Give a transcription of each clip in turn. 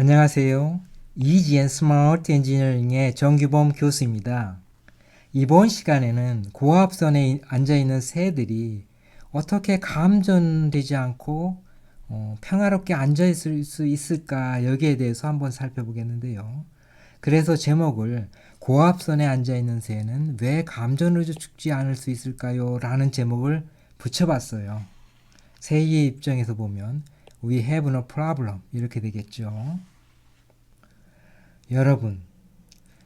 안녕하세요. 이지엔 스마트 엔지니어링의 정규범 교수입니다. 이번 시간에는 고압선에 앉아 있는 새들이 어떻게 감전되지 않고 어, 평화롭게 앉아 있을 수 있을까 여기에 대해서 한번 살펴보겠는데요. 그래서 제목을 고압선에 앉아 있는 새는 왜 감전으로 죽지 않을 수 있을까요? 라는 제목을 붙여봤어의 새의 입장에서 보면 we have no problem 이렇게 되겠죠. 여러분,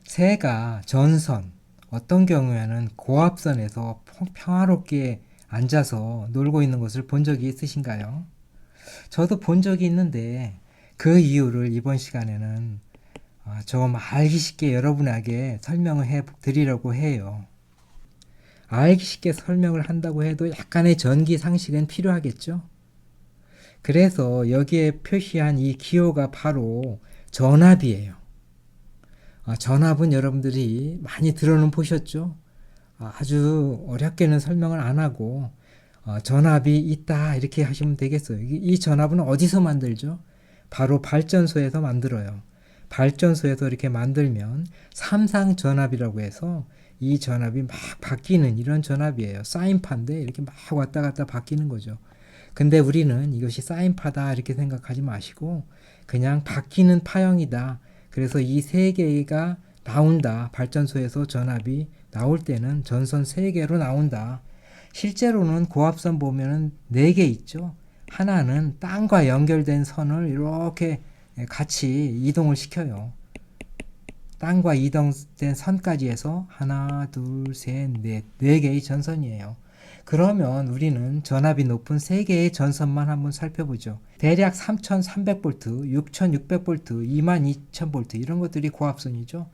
새가 전선 어떤 경우에는 고압선에서 평화롭게 앉아서 놀고 있는 것을 본 적이 있으신가요? 저도 본 적이 있는데 그 이유를 이번 시간에는 아, 좀 알기 쉽게 여러분에게 설명을 해 드리려고 해요. 알기 쉽게 설명을 한다고 해도 약간의 전기 상식은 필요하겠죠? 그래서 여기에 표시한 이 기호가 바로 전압이에요. 아, 전압은 여러분들이 많이 들어는 보셨죠? 아, 아주 어렵게는 설명을 안 하고 어, 전압이 있다 이렇게 하시면 되겠어요. 이, 이 전압은 어디서 만들죠? 바로 발전소에서 만들어요. 발전소에서 이렇게 만들면 삼상 전압이라고 해서 이 전압이 막 바뀌는 이런 전압이에요. 사인파인데 이렇게 막 왔다 갔다 바뀌는 거죠. 근데 우리는 이것이 사인파다 이렇게 생각하지 마시고 그냥 바뀌는 파형이다. 그래서 이 세 개가 나온다. 발전소에서 전압이 나올 때는 전선 세 개로 나온다. 실제로는 고압선 보면은 네 개 있죠. 하나는 땅과 연결된 선을 이렇게 같이 이동을 시켜요. 땅과 이동된 선까지 해서 하나, 둘, 셋, 넷, 네 개의 전선이에요. 그러면 우리는 전압이 높은 세 개의 전선만 한번 살펴보죠. 대략 3300V, 6600V, 22000V 이런 것들이 고압선이죠.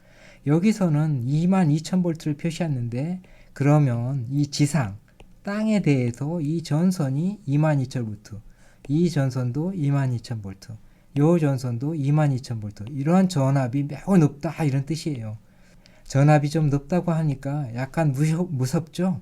여기서는 22000V를 표시했는데 그러면 이 지상, 땅에 대해서 이 전선이 22000V, 이 전선도 22000V, 요 전선도 22000V. 이러한 전압이 매우 높다 이런 뜻이에요. 전압이 좀 높다고 하니까 약간 무섭, 무섭죠?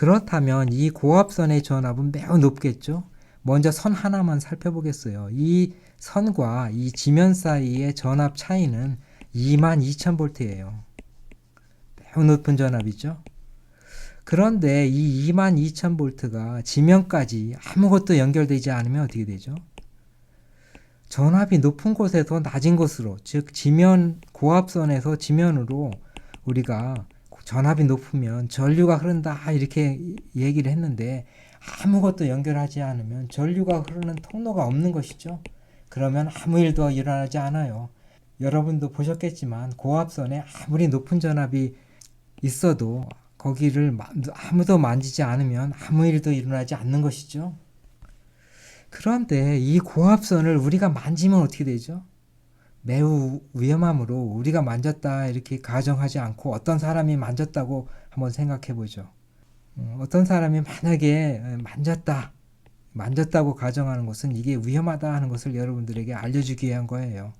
그렇다면 이 고압선의 전압은 매우 높겠죠? 먼저 선 하나만 살펴보겠어요. 이 선과 이 지면 사이의 전압 차이는 22,000V예요. 매우 높은 전압이죠? 그런데 이 22,000V가 지면까지 아무것도 연결되지 않으면 어떻게 되죠? 전압이 높은 곳에서 낮은 곳으로, 즉 지면 고압선에서 지면으로 우리가 전압이 높으면 전류가 흐른다 이렇게 얘기를 했는데 아무것도 연결하지 않으면 전류가 흐르는 통로가 없는 것이죠. 그러면 아무 일도 일어나지 않아요. 여러분도 보셨겠지만 고압선에 아무리 높은 전압이 있어도 거기를 아무도 만지지 않으면 아무 일도 일어나지 않는 것이죠. 그런데 이 고압선을 우리가 만지면 어떻게 되죠? 매우 위험하므로 우리가 만졌다 이렇게 가정하지 않고 어떤 사람이 만졌다고 한번 생각해 보죠. 음, 어떤 사람이 만약에 만졌다, 만졌다고 가정하는 것은 이게 위험하다 하는 것을 여러분들에게 알려주기 위한 거예요.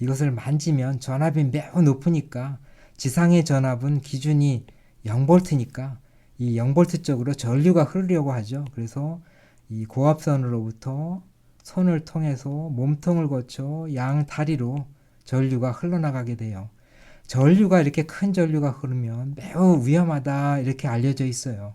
이것을 만지면 전압이 매우 높으니까 지상의 전압은 기준이 0볼트니까 이 0볼트 쪽으로 전류가 흐르려고 하죠. 그래서 이 고압선으로부터 손을 통해서 몸통을 거쳐 양 다리로 전류가 흘러나가게 돼요. 전류가 이렇게 큰 전류가 흐르면 매우 위험하다 이렇게 알려져 있어요.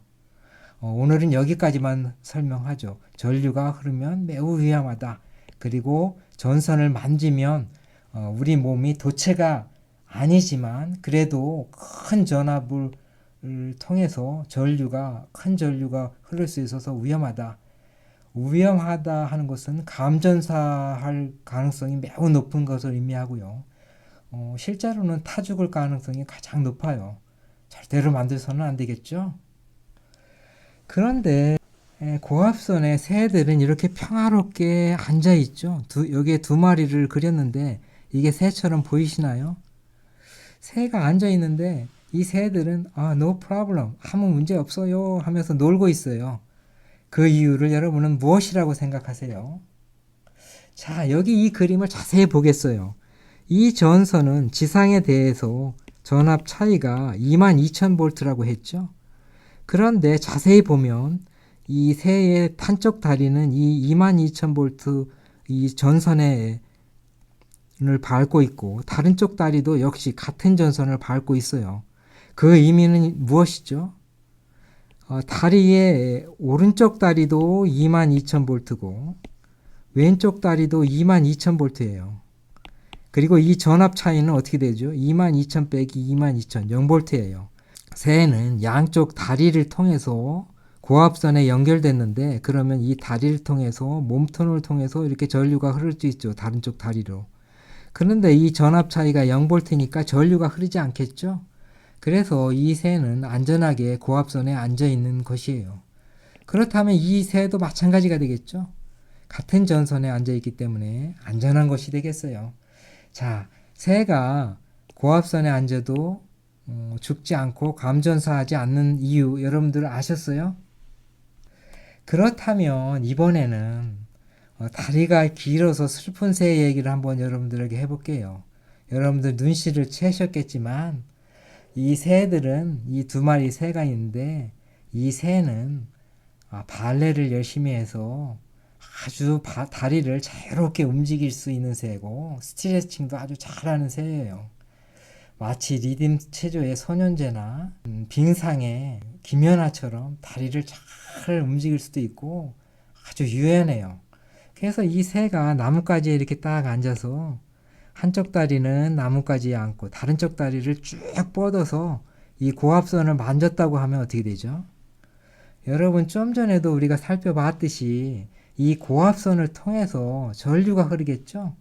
어, 오늘은 여기까지만 설명하죠. 전류가 흐르면 매우 위험하다. 그리고 전선을 만지면 어, 우리 몸이 도체가 아니지만 그래도 큰 전압을 통해서 전류가 큰 전류가 흐를 수 있어서 위험하다. 위험하다 하는 것은 감전사할 가능성이 매우 높은 것을 의미하고요. 어, 실제로는 타 죽을 가능성이 가장 높아요. 절대로 만들어서는 안 되겠죠. 그런데 고압선의 새들은 이렇게 평화롭게 앉아 있죠. 두, 여기에 두 마리를 그렸는데 이게 새처럼 보이시나요? 새가 앉아 있는데 이 새들은 아, no problem. 아무 문제 없어요 하면서 놀고 있어요. 그 이유를 여러분은 무엇이라고 생각하세요? 자, 여기 이 그림을 자세히 보겠어요. 이 전선은 지상에 대해서 전압 차이가 22,000V라고 했죠. 그런데 자세히 보면 이 새의 탄쪽 다리는 이 22,000V 이 전선에 밟고 있고 다른 쪽 다리도 역시 같은 전선을 밟고 있어요. 그 의미는 무엇이죠? 어, 다리의 오른쪽 다리도 22,000볼트고 왼쪽 다리도 22,000볼트예요. 그리고 이 전압 차이는 어떻게 되죠? 22,000 빼기 22,000 0볼트예요. 새는 양쪽 다리를 통해서 고압선에 연결됐는데 그러면 이 다리를 통해서 몸통을 통해서 이렇게 전류가 흐를 수 있죠. 다른 쪽 다리로. 그런데 이 전압 차이가 0볼트니까 전류가 흐르지 않겠죠? 그래서 이 새는 안전하게 고압선에 앉아 있는 것이에요. 그렇다면 이 새도 마찬가지가 되겠죠? 같은 전선에 앉아 있기 때문에 안전한 것이 되겠어요. 자, 새가 고압선에 앉아도 어, 죽지 않고 감전사하지 않는 이유 여러분들 아셨어요? 그렇다면 이번에는 어, 다리가 길어서 슬픈 새 얘기를 한번 여러분들에게 해볼게요. 여러분들 눈시를 채셨겠지만 이 새들은 이 두 마리 새가 있는데 이 새는 아, 발레를 열심히 해서 아주 바, 다리를 자유롭게 움직일 수 있는 새고 스트레칭도 아주 잘하는 새예요. 마치 리듬 체조의 소년제나 음, 빙상의 김연아처럼 다리를 잘 움직일 수도 있고 아주 유연해요. 그래서 이 새가 나뭇가지에 이렇게 딱 앉아서 한쪽 다리는 나뭇가지에 앉고 다른 쪽 다리를 쭉 뻗어서 이 고압선을 만졌다고 하면 어떻게 되죠? 여러분 좀 전에도 우리가 살펴봤듯이 이 고압선을 통해서 전류가 흐르겠죠?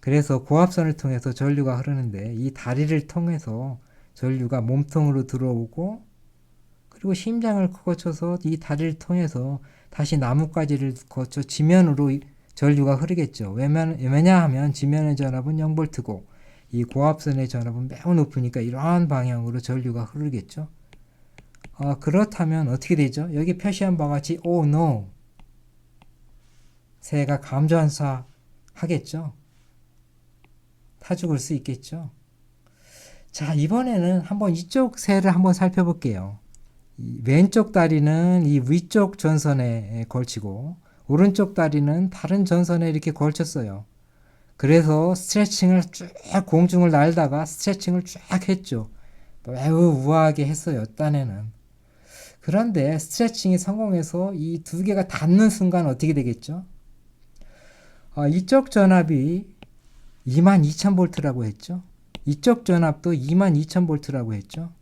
그래서 고압선을 통해서 전류가 흐르는데 이 다리를 통해서 전류가 몸통으로 들어오고 그리고 심장을 거쳐서 이 다리를 통해서 다시 나뭇가지를 거쳐 지면으로 전류가 흐르겠죠. 왜냐하면, 왜냐 하면 지면의 전압은 0볼트고 이 고압선의 전압은 매우 높으니까 이러한 방향으로 전류가 흐르겠죠. 어, 그렇다면 어떻게 되죠? 여기 표시한 바와 같이 oh no 새가 감전사 하겠죠. 타 죽을 수 있겠죠. 자, 이번에는 한번 이쪽 새를 한번 살펴볼게요. 왼쪽 다리는 이 위쪽 전선에 걸치고 오른쪽 다리는 다른 전선에 이렇게 걸쳤어요. 그래서 스트레칭을 쭉 공중을 날다가 스트레칭을 쫙 했죠. 매우 우아하게 했어요. 딴에는. 그런데 스트레칭이 성공해서 이 두 개가 닿는 순간 어떻게 되겠죠? 어, 이쪽 전압이 22,000볼트라고 했죠. 이쪽 전압도 22,000볼트라고 했죠.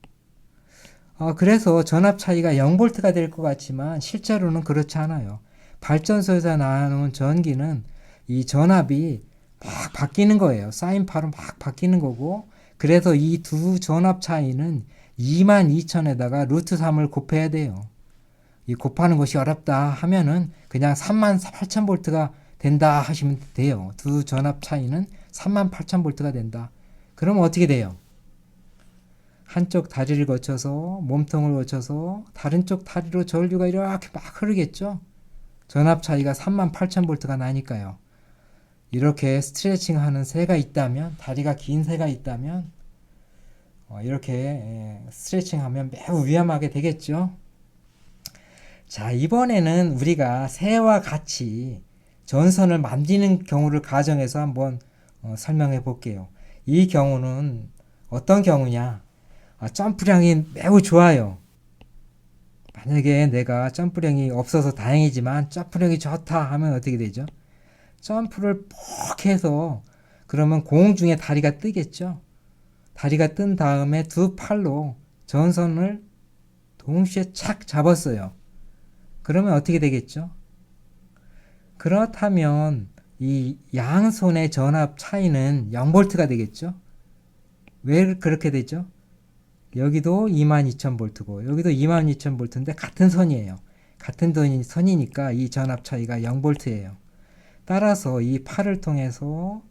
어, 그래서 전압 차이가 0볼트가 될 것 같지만 실제로는 그렇지 않아요. 발전소에서 나오는 전기는 이 전압이 막 바뀌는 거예요. 사인파로 막 바뀌는 거고 그래서 이 두 전압 차이는 22,000에다가 루트 3을 곱해야 돼요. 이 곱하는 것이 어렵다 하면은 그냥 38,000볼트가 된다 하시면 돼요. 두 전압 차이는 38,000볼트가 된다. 그러면 어떻게 돼요? 한쪽 다리를 거쳐서 몸통을 거쳐서 다른 쪽 다리로 전류가 이렇게 막 흐르겠죠? 전압 차이가 38,000볼트가 나니까요. 이렇게 스트레칭 하는 새가 있다면, 다리가 긴 새가 있다면, 어, 이렇게 스트레칭 하면 매우 위험하게 되겠죠? 자, 이번에는 우리가 새와 같이 전선을 만지는 경우를 가정해서 한번 어, 설명해 볼게요. 이 경우는 어떤 경우냐? 아, 점프량이 매우 좋아요. 만약에 내가 점프량이 없어서 다행이지만 점프량이 좋다 하면 어떻게 되죠? 점프를 퍽 해서 그러면 공중에 다리가 뜨겠죠? 다리가 뜬 다음에 두 팔로 전선을 동시에 착 잡았어요. 그러면 어떻게 되겠죠? 그렇다면 이 양손의 전압 차이는 0볼트가 되겠죠? 왜 그렇게 되죠? 여기도 22,000볼트고 여기도 22,000볼트인데 같은 선이에요. 같은 선이니까 이 전압 차이가 0볼트예요. 따라서 이 팔을 통해서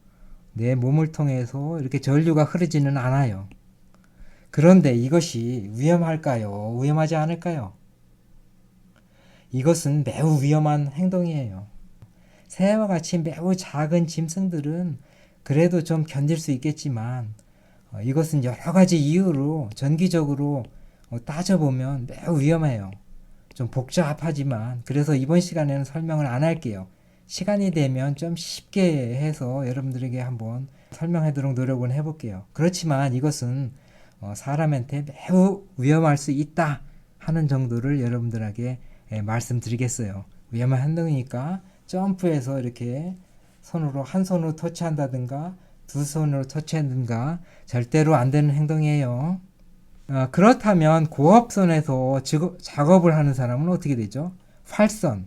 내 몸을 통해서 이렇게 전류가 흐르지는 않아요. 그런데 이것이 위험할까요? 위험하지 않을까요? 이것은 매우 위험한 행동이에요. 새와 같이 매우 작은 짐승들은 그래도 좀 견딜 수 있겠지만 어, 이것은 여러 가지 이유로 전기적으로 어, 따져보면 매우 위험해요. 좀 복잡하지만 그래서 이번 시간에는 설명을 안 할게요. 시간이 되면 좀 쉽게 해서 여러분들에게 한번 설명하도록 노력을 해볼게요. 그렇지만 이것은 어, 사람한테 매우 위험할 수 있다 하는 정도를 여러분들에게 예, 말씀드리겠어요. 위험한 행동이니까 점프해서 이렇게 손으로 한 손으로 터치한다든가 두 손으로 터치한다든가 절대로 안 되는 행동이에요. 어, 그렇다면 고압선에서 직업- 작업을 하는 사람은 어떻게 되죠? 활선.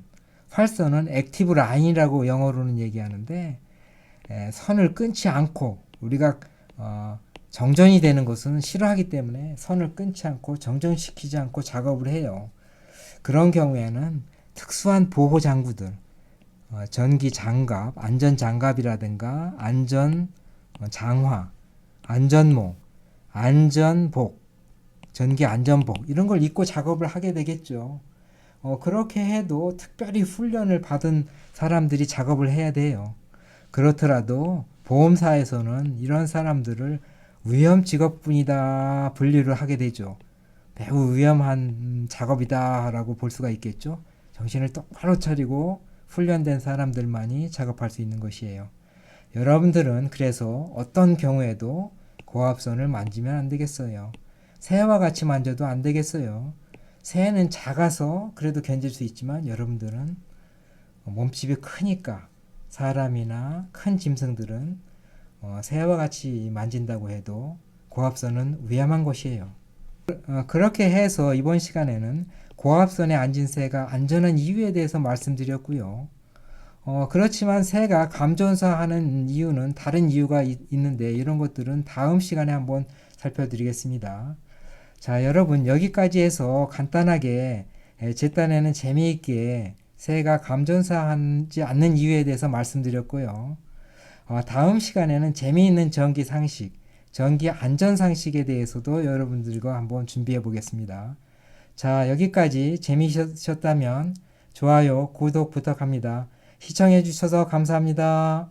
활선은 액티브 라인이라고 영어로는 얘기하는데 에, 선을 끊지 않고 우리가 어, 정전이 되는 것은 싫어하기 때문에 선을 끊지 않고 정전시키지 않고 작업을 해요. 그런 경우에는 특수한 보호 장구들, 어, 전기 장갑, 안전 장갑이라든가 안전 어, 장화, 안전모, 안전복, 전기 안전복 이런 걸 입고 작업을 하게 되겠죠. 어, 그렇게 해도 특별히 훈련을 받은 사람들이 작업을 해야 돼요. 그렇더라도 보험사에서는 이런 사람들을 위험 직업군이다 분류를 하게 되죠. 매우 위험한 작업이다라고 볼 수가 있겠죠. 정신을 똑바로 차리고 훈련된 사람들만이 작업할 수 있는 것이에요. 여러분들은 그래서 어떤 경우에도 고압선을 만지면 안 되겠어요. 새와 같이 만져도 안 되겠어요. 새는 작아서 그래도 견딜 수 있지만 여러분들은 몸집이 크니까 사람이나 큰 짐승들은 어, 새와 같이 만진다고 해도 고압선은 위험한 것이에요. 어, 그렇게 해서 이번 시간에는 고압선에 앉은 새가 안전한 이유에 대해서 말씀드렸고요. 어, 그렇지만 새가 감전사하는 이유는 다른 이유가 있, 있는데 이런 것들은 다음 시간에 한번 살펴드리겠습니다. 자, 여러분 여기까지 해서 간단하게 에, 제 딴에는 재미있게 새가 감전사하지 않는 이유에 대해서 말씀드렸고요. 어, 다음 시간에는 재미있는 전기 상식, 전기 안전 상식에 대해서도 여러분들과 한번 준비해 보겠습니다. 자, 여기까지 재미있으셨다면 좋아요, 구독 부탁합니다. 시청해 주셔서 감사합니다.